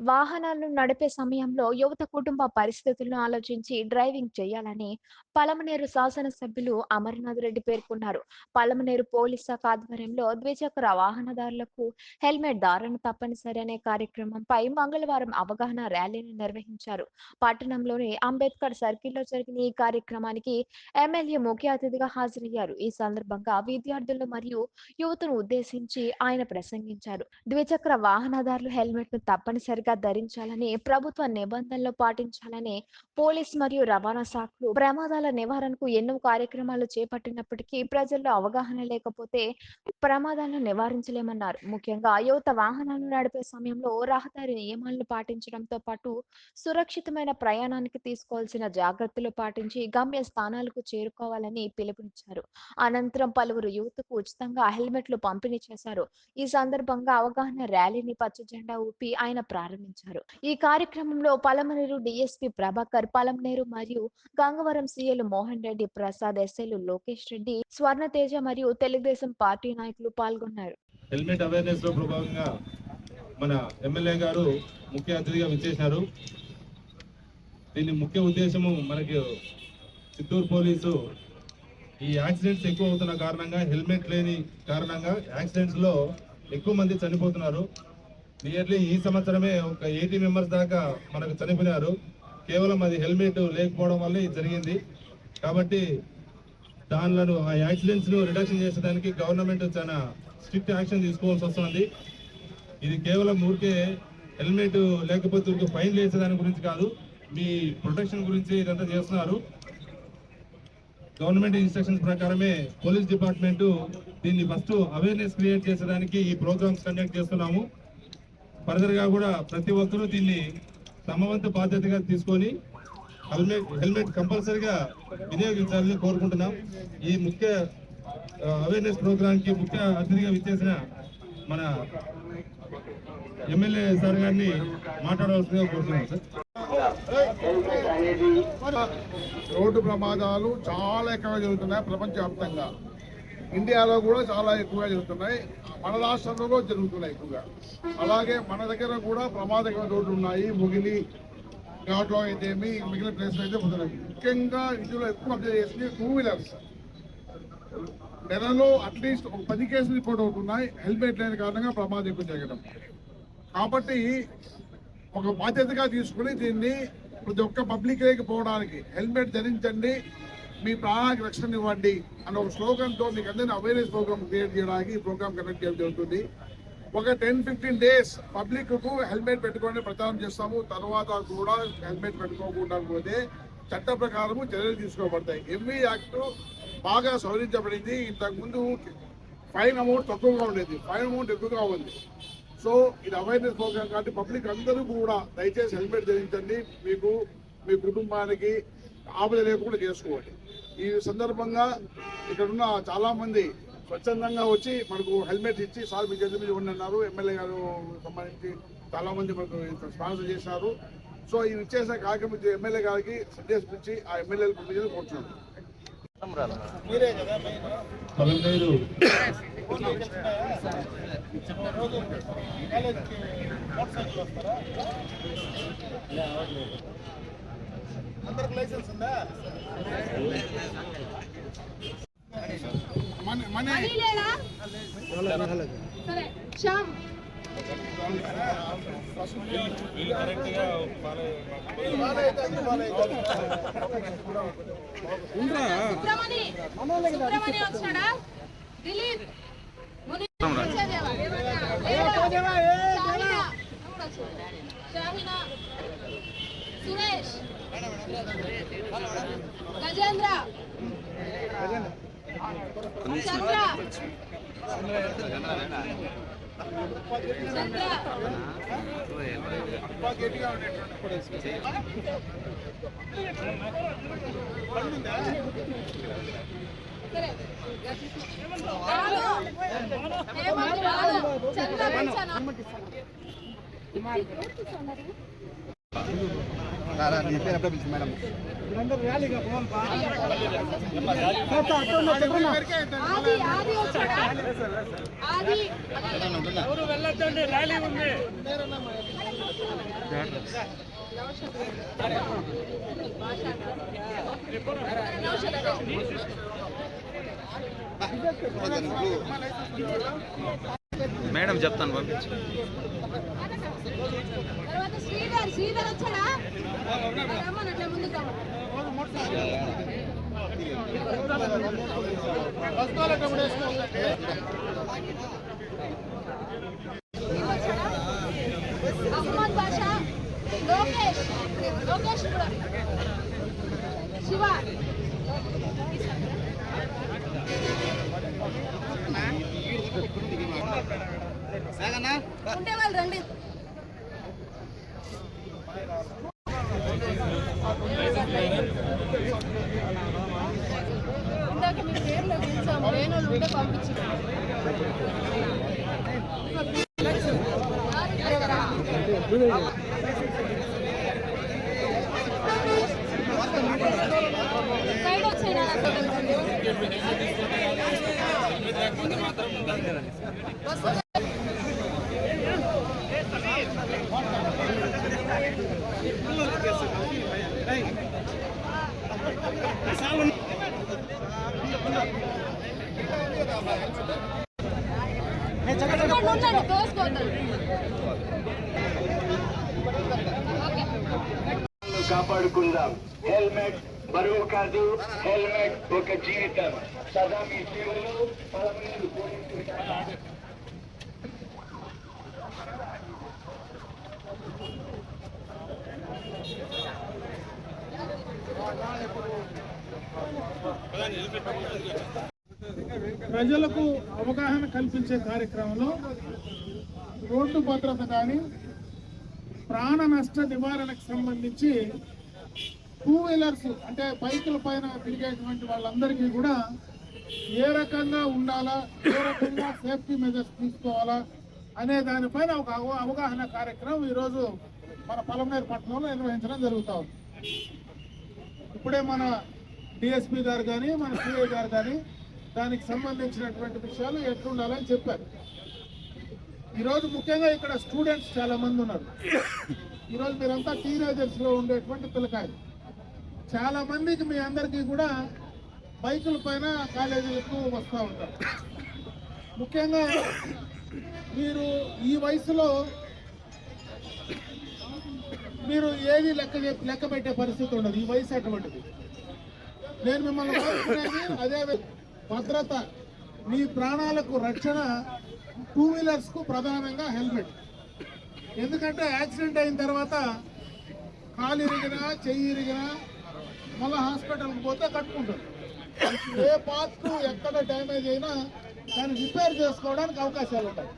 వాహనాలను నడిపే సమయంలో యువత కుటుంబ పరిస్థితులను ఆలోచించి డ్రైవింగ్ చేయాలని పలమనేరు శాసనసభ్యులు అమర్నాథ్ రెడ్డి పేర్కొన్నారు. పలమనేరు పోలీస్ శాఖ ఆధ్వర్యంలో ద్విచక్ర వాహనదారులకు హెల్మెట్ ధారణ తప్పనిసరి అనే కార్యక్రమంపై మంగళవారం అవగాహన ర్యాలీని నిర్వహించారు. పట్టణంలోని అంబేద్కర్ సర్కిల్లో జరిగిన ఈ కార్యక్రమానికి ఎమ్మెల్యే ముఖ్య అతిథిగా హాజరయ్యారు. ఈ సందర్భంగా విద్యార్థులు మరియు యువతను ఉద్దేశించి ఆయన ప్రసంగించారు. ద్విచక్ర వాహనదారులు హెల్మెట్ను తప్పనిసరిగా ధరించాలని ప్రభుత్వ నిబంధనలు పాటించాలని పోలీస్ మరియు రవాణా శాఖలు ప్రమాదాల నివారణకు ఎన్నో కార్యక్రమాలు చేపట్టినప్పటికీ ప్రజల్లో అవగాహన లేకపోతే ప్రమాదాలను నివారించలేమన్నారు. ముఖ్యంగా యువత వాహనాలను నడిపే సమయంలో రహదారి నియమాలను పాటించడంతో పాటు సురక్షితమైన ప్రయాణానికి తీసుకోవాల్సిన జాగ్రత్తలు పాటించి గమ్య స్థానాలకు చేరుకోవాలని పిలుపునిచ్చారు. అనంతరం పలువురు యువతకు ఉచితంగా హెల్మెట్లు పంపిణీ చేశారు. ఈ సందర్భంగా అవగాహన ర్యాలీని పచ్చ జెండా ఊపి ఆయన ప్రారంభించారు. ఈ కార్యక్రమంలో పలమనేరు డిఎస్పి ప్రభాకర్ పలమనేరు మరియు గంగవరం సీఎలు మోహన్ రెడ్డి ప్రసాద్ ఎస్ఐలు లోకేష్ రెడ్డి స్వర్ణతేజ మరియు తెలుగుదేశం పార్టీ నాయకులు పాల్గొన్నారు. హెల్మెట్ అవేర్నెస్లో ప్రభావంగా మన ఎమ్మెల్యే గారు ముఖ్య అతిథిగా విచ్చేశారు. దీని ముఖ్య ఉద్దేశము మనకి చిత్తూరు పోలీసు ఈ యాక్సిడెంట్స్ ఎక్కువ అవుతున్న కారణంగా హెల్మెట్ లేని కారణంగా యాక్సిడెంట్స్లో ఎక్కువ మంది చనిపోతున్నారు. నియర్లీ ఈ సంవత్సరమే ఒక ఎయిటీ మెంబర్స్ దాకా మనకు చనిపోయినారు. కేవలం అది హెల్మెట్ లేకపోవడం వల్ల ఇది జరిగింది. కాబట్టి దానిలను ఆ యాక్సిడెంట్స్ను రిడక్షన్ చేసేదానికి గవర్నమెంట్ చాలా స్ట్రిక్ట్ యాక్షన్ తీసుకోవాల్సి వస్తుంది. ఇది కేవలం ఊరికే హెల్మెట్ లేకపోతే ఊరికే ఫైన్ వేసేదాని గురించి కాదు. మీ ప్రొటెక్షన్ గురించి ఇదంతా చేస్తున్నారు. గవర్నమెంట్ ఇన్స్ట్రక్షన్స్ ప్రకారమే పోలీస్ డిపార్ట్మెంట్ దీన్ని ఫస్ట్ అవేర్నెస్ క్రియేట్ చేసేదానికి ఈ ప్రోగ్రామ్స్ కండక్ట్ చేస్తున్నాము. ఫర్దర్గా కూడా ప్రతి ఒక్కరూ దీన్ని తమవంతు బాధ్యతగా తీసుకొని హెల్మెట్ హెల్మెట్ కంపల్సరీగా వినియోగించాలని కోరుకుంటున్నాం. ఈ ముఖ్య అవేర్నెస్ ప్రోగ్రాంకి ముఖ్య అతిథిగా విచ్చేసిన మన ఎమ్మెల్యే సార్ గారిని మాట్లాడవలసిందిగా కోరుతున్నాం సార్. రోడ్డు ప్రమాదాలు చాలా ఎక్కువగా జరుగుతున్నాయి ప్రపంచవ్యాప్తంగా. ఇండియాలో కూడా చాలా ఎక్కువగా జరుగుతున్నాయి. మన రాష్ట్రంలో జరుగుతున్నాయి ఎక్కువగా. అలాగే మన దగ్గర కూడా ప్రమాదకరమైన రోడ్లు ఉన్నాయి. ముగిలి ఘాట్లో అయితేమి మిగిలిన ప్లేస్లో అయితే పోతున్నాయి ముఖ్యంగా ఇందులో ఎక్కువ అబ్జర్వ్ చేసింది టూ వీలర్స్ నెలలో అట్లీస్ట్ ఒక పది కేసులు రిపోర్ట్ అవుతున్నాయి హెల్మెట్ లేని కారణంగా ప్రమాదం ఎక్కువ జరగడం. కాబట్టి ఒక బాధ్యతగా తీసుకుని దీన్ని ప్రతి ఒక్క పబ్లిక్ పోవడానికి హెల్మెట్ ధరించండి. మీ ప్రాణానికి రక్షణ ఇవ్వండి అన్న ఒక స్లోగన్తో మీకు అందరినీ అవేర్నెస్ ప్రోగ్రామ్ క్రియేట్ చేయడానికి ఈ ప్రోగ్రామ్ కండక్ట్ చేయడం జరుగుతుంది. ఒక టెన్ ఫిఫ్టీన్ డేస్ పబ్లిక్కు హెల్మెట్ పెట్టుకొని ప్రచారం చేస్తాము. తర్వాత కూడా హెల్మెట్ పెట్టుకోకుండా పోతే చట్ట ప్రకారము చర్యలు తీసుకోబడతాయి. ఎంవి యాక్ట్ బాగా సవరించబడింది. ఇంతకుముందు ఫైన్ అమౌంట్ తక్కువగా ఉండేది. ఫైన్ అమౌంట్ ఎక్కువగా ఉంది. సో ఇది అవేర్నెస్ ప్రోగ్రామ్ కాబట్టి పబ్లిక్ అందరూ కూడా దయచేసి హెల్మెట్ ధరించండి. మీకు మీ కుటుంబానికి ఆపద లేకుండా చేసుకోండి ఈ సందర్భంగా ఇక్కడ ఉన్న చాలా మంది స్వచ్ఛందంగా వచ్చి మనకు హెల్మెట్ ఇచ్చి సార్ మీ చేతి మీద ఇవ్వండి అన్నారు ఎమ్మెల్యే గారు సంబంధించి చాలా మంది మనకు స్పాన్సర్ చేశారు. సో ఈ ఇచ్చేసిన కార్యక్రమం ఎమ్మెల్యే గారికి సందేశం ఇచ్చి ఆ ఎమ్మెల్యేలు పంపించాలని కోరుతున్నాను అందరికి లైసెన్స్ ఉందా? శ్యామ్. దిలీప్? షాహినా. సురేష్. గజేంద్ర. చంద్ర. సరే చంద్ర ఎవరు వెళ్ళొద్దండి? ర్యాలీ ఉంది. మేడం చెప్తాను పంపించు. శ్రీధర్ శ్రీధర్ వచ్చాడా రమ్మన్నట్లే ముందుకు రమ్మను. అహ్మద్ బాషా లోకేష్ లోకేష్ కూడా శివ ఉంటే వాళ్ళు రండి కాపాడుకుందాం. హెల్మెట్ బరువు కాదు హెల్మెట్ ఒక జీవితం సదా మీ సేవలు పదమూడు ప్రజలకు అవగాహన కల్పించే కార్యక్రమంలో రోడ్డు భద్రత కానీ ప్రాణ నష్ట నివారణకు సంబంధించి టూ వీలర్స్ అంటే బైకుల పైన తిరిగేటువంటి వాళ్ళందరికీ కూడా ఏ రకంగా ఉండాలా ఏ రకంగా సేఫ్టీ మెజర్స్ తీసుకోవాలా అనే దానిపైన ఒక అవగాహన కార్యక్రమం ఈరోజు మన పలమనేరు పట్టణంలో నిర్వహించడం జరుగుతూ ఉంది. ఇప్పుడే మన డిఎస్పీ గారు కానీ మన సిఐ గారు కానీ దానికి సంబంధించినటువంటి విషయాలు ఎట్లుండాలని చెప్పారు. ఈరోజు ముఖ్యంగా ఇక్కడ స్టూడెంట్స్ చాలా మంది ఉన్నారు. ఈరోజు మీరంతా టీనేజర్స్లో ఉండేటువంటి పిల్లకాయలు. చాలా మందికి మీ అందరికీ కూడా బైకుల పైన కాలేజీలకు వస్తూ ఉంటారు. ముఖ్యంగా మీరు ఈ వయసులో మీరు ఏది లెక్క లెక్క పెట్టే పరిస్థితి ఉండదు. ఈ వయసు అటువంటిది. నేను మిమ్మల్ని కోరుకునేది అదే భద్రత మీ ప్రాణాలకు రక్షణ టూ వీలర్స్కు ప్రధానంగా హెల్మెట్. ఎందుకంటే యాక్సిడెంట్ అయిన తర్వాత కాలు ఇరిగినా చెయ్యి ఇరిగినా మళ్ళీ హాస్పిటల్కి పోతే కట్టుకుంటారు. ఏ పార్ట్ ఎక్కడ డ్యామేజ్ అయినా దాన్ని రిపేర్ చేసుకోవడానికి అవకాశాలు ఉంటాయి.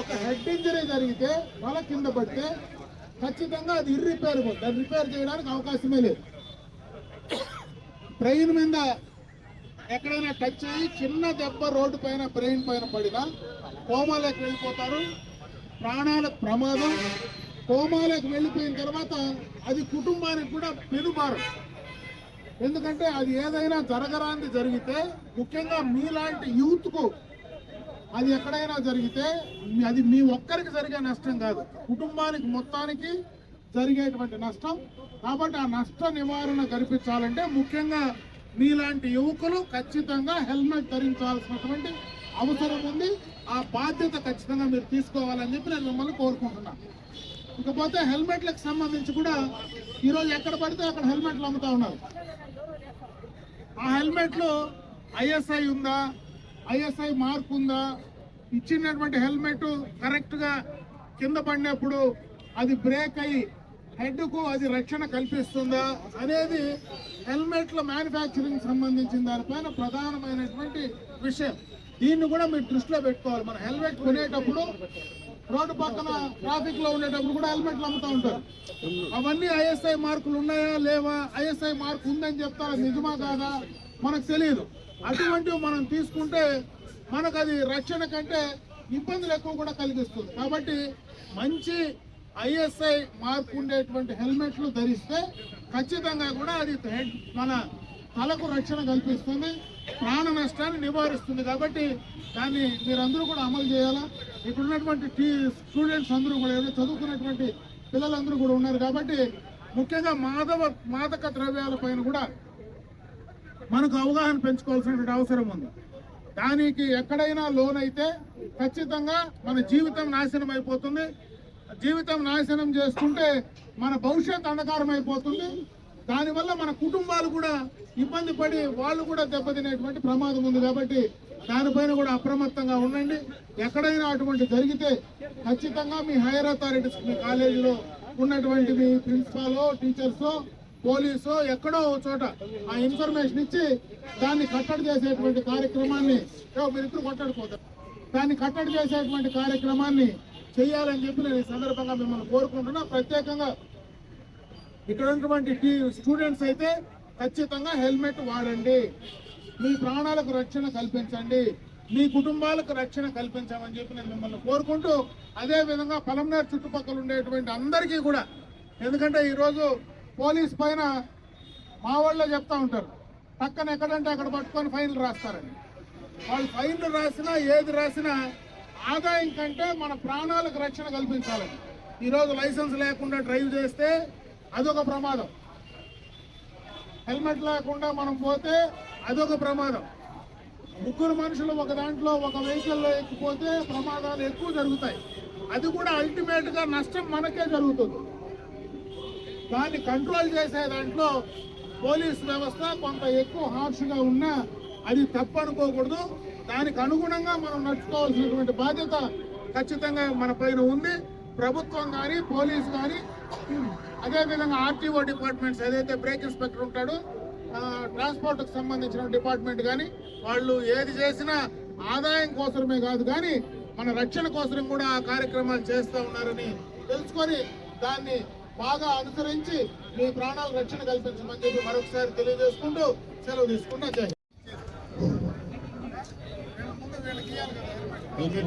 ఒక హెడ్ ఇంజరీ జరిగితే మన కింద పడితే ఖచ్చితంగా అది ఇర్రిపేరబుల్ దాన్ని రిపేర్ చేయడానికి అవకాశమే లేదు. బ్రెయిన్ మీద ఎక్కడైనా టచ్ అయ్యి చిన్న దెబ్బ రోడ్డు పైన బ్రెయిన్ పైన పడినా కోమాలోకి వెళ్ళిపోతారు. ప్రాణాలకు ప్రమాదం. కోమాలోకి వెళ్ళిపోయిన తర్వాత అది కుటుంబానికి కూడా పెనుభారం ఎందుకంటే అది ఏదైనా జరగరాంది జరిగితే ముఖ్యంగా మీలాంటి యూత్కు అది ఎక్కడైనా జరిగితే మీ- అది మీ ఒక్కరికి జరిగే నష్టం కాదు. కుటుంబానికి మొత్తానికి జరిగేటువంటి నష్టం. కాబట్టి ఆ నష్ట నివారణ కల్పించాలంటే ముఖ్యంగా మీలాంటి యువకులు ఖచ్చితంగా హెల్మెట్ ధరించాల్సినటువంటి అవసరం ఉంది. ఆ బాధ్యత ఖచ్చితంగా మీరు తీసుకోవాలని చెప్పి నేను మిమ్మల్ని కోరుకుంటున్నాను ఇకపోతే హెల్మెట్లకు సంబంధించి కూడా ఈరోజు ఎక్కడ పడితే అక్కడ హెల్మెట్లు అమ్ముతా ఉన్నారు. ఆ హెల్మెట్లు ఐఎస్ఐ ఉందా? ఐఎస్ఐ మార్క్ ఉందా? ఇచ్చినటువంటి హెల్మెట్ కరెక్ట్గా కింద పడినప్పుడు అది బ్రేక్ అయ్యి హెడ్కు అది రక్షణ కల్పిస్తుందా అనేది హెల్మెట్ల మ్యానుఫ్యాక్చరింగ్ సంబంధించిన దానిపైన ప్రధానమైనటువంటి విషయం. దీన్ని కూడా మీరు దృష్టిలో పెట్టుకోవాలి. మన హెల్మెట్ కొనేటప్పుడు రోడ్డు పక్కన ట్రాఫిక్లో ఉండేటప్పుడు కూడా హెల్మెట్లు అమ్ముతూ ఉంటారు. అవన్నీ ఐఎస్ఐ మార్కులు ఉన్నాయా లేవా? ఐఎస్ఐ మార్క్ ఉందని చెప్తారా? నిజమా కాదా? మనకు తెలియదు. అటువంటివి మనం తీసుకుంటే మనకు అది రక్షణ కంటే ఇబ్బందులు ఎక్కువ కూడా కలిగిస్తుంది. కాబట్టి మంచి ఐఎస్ఐ మార్క్ ఉండేటువంటి హెల్మెట్లు ధరిస్తే ఖచ్చితంగా కూడా అది హెడ్- మన తలకు రక్షణ కల్పిస్తుంది ప్రాణ నష్టాన్ని నివారిస్తుంది కాబట్టి దాన్ని మీరందరూ కూడా అమలు చేయాలా? ఇక్కడ ఉన్నటువంటి టీ స్టూడెంట్స్ అందరూ కూడా ఏదో చదువుకున్నటువంటి పిల్లలందరూ కూడా ఉన్నారు కాబట్టి ముఖ్యంగా మాదవ మాదక ద్రవ్యాల పైన కూడా మనకు అవగాహన పెంచుకోవాల్సినటువంటి అవసరం ఉంది. దానికి ఎక్కడైనా లోన్ అయితే ఖచ్చితంగా మన జీవితం నాశనం అయిపోతుంది. జీవితం నాశనం చేసుకుంటే మన భవిష్యత్ అంధకారం అయిపోతుంది. దానివల్ల మన కుటుంబాలు కూడా ఇబ్బంది పడి వాళ్ళు కూడా దెబ్బతినేటువంటి ప్రమాదం ఉంది కాబట్టి దానిపైన కూడా అప్రమత్తంగా ఉండండి. ఎక్కడైనా అటువంటి జరిగితే ఖచ్చితంగా మీ హైయర్ అథారిటీస్ మీ కాలేజీలో ఉన్నటువంటి మీ ప్రిన్సిపాలో టీచర్స్ పోలీసో ఎక్కడో చోట ఆ ఇన్ఫర్మేషన్ ఇచ్చి దాన్ని కట్టడి చేసేటువంటి కార్యక్రమాన్ని మీరు మీరిద్దరు కొట్టడిపోతారు దాన్ని కట్టడి చేసేటువంటి కార్యక్రమాన్ని చేయాలని చెప్పి నేను ఈ సందర్భంగా మిమ్మల్ని కోరుకుంటున్నా. ప్రత్యేకంగా ఇక్కడ ఉన్నటువంటి స్టూడెంట్స్ అయితే ఖచ్చితంగా హెల్మెట్ వాడండి. మీ ప్రాణాలకు రక్షణ కల్పించండి. మీ కుటుంబాలకు రక్షణ కల్పించమని చెప్పి నేను మిమ్మల్ని కోరుకుంటూ అదేవిధంగా పలంనేరు చుట్టుపక్కల ఉండేటువంటి అందరికీ కూడా ఎందుకంటే ఈరోజు పోలీస్ పైన మా వాళ్ళు చెప్తా ఉంటారు పక్కన ఎక్కడంటే అక్కడ పట్టుకొని ఫైన్లు రాస్తారని. వాళ్ళు ఫైన్లు రాసినా ఏది రాసినా ఆదాయం కంటే మన ప్రాణాలకు రక్షణ కల్పించాలని. ఈరోజు లైసెన్స్ లేకుండా డ్రైవ్ చేస్తే అదొక ప్రమాదం. హెల్మెట్ లేకుండా మనం పోతే అదొక ప్రమాదం. ముగ్గురు మనుషులు ఒక దాంట్లో ఒక వెహికల్లో ఎక్కిపోతే ప్రమాదాలు ఎక్కువ జరుగుతాయి. అది కూడా అల్టిమేట్గా నష్టం మనకే జరుగుతుంది. దాన్ని కంట్రోల్ చేసే దాంట్లో పోలీస్ వ్యవస్థ కొంత ఎక్కువ హార్ష్గా ఉన్నా అది తప్పనుకోకూడదు దానికి అనుగుణంగా మనం నడుచుకోవాల్సినటువంటి బాధ్యత ఖచ్చితంగా మన పైన ఉంది. ప్రభుత్వం కానీ పోలీస్ కానీ అదేవిధంగా ఆర్టీఓ డిపార్ట్మెంట్స్ ఏదైతే బ్రేక్ ఇన్స్పెక్టర్ ఉంటాడో ట్రాన్స్పోర్ట్కి సంబంధించిన డిపార్ట్మెంట్ కానీ వాళ్ళు ఏది చేసినా ఆదాయం కోసమే కాదు కానీ మన రక్షణ కోసం కూడా ఆ కార్యక్రమాలు చేస్తూ ఉన్నారని తెలుసుకొని దాన్ని బాగా అనుసరించి మీ ప్రాణాల రక్షణ కల్పించమని చెప్పి మరొకసారి తెలియజేసుకుంటూ సెలవు తీసుకుంటా. జై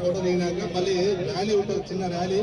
ఫోటో దిగినాక మళ్ళీ ర్యాలీ ఉంటుంది చిన్న ర్యాలీ.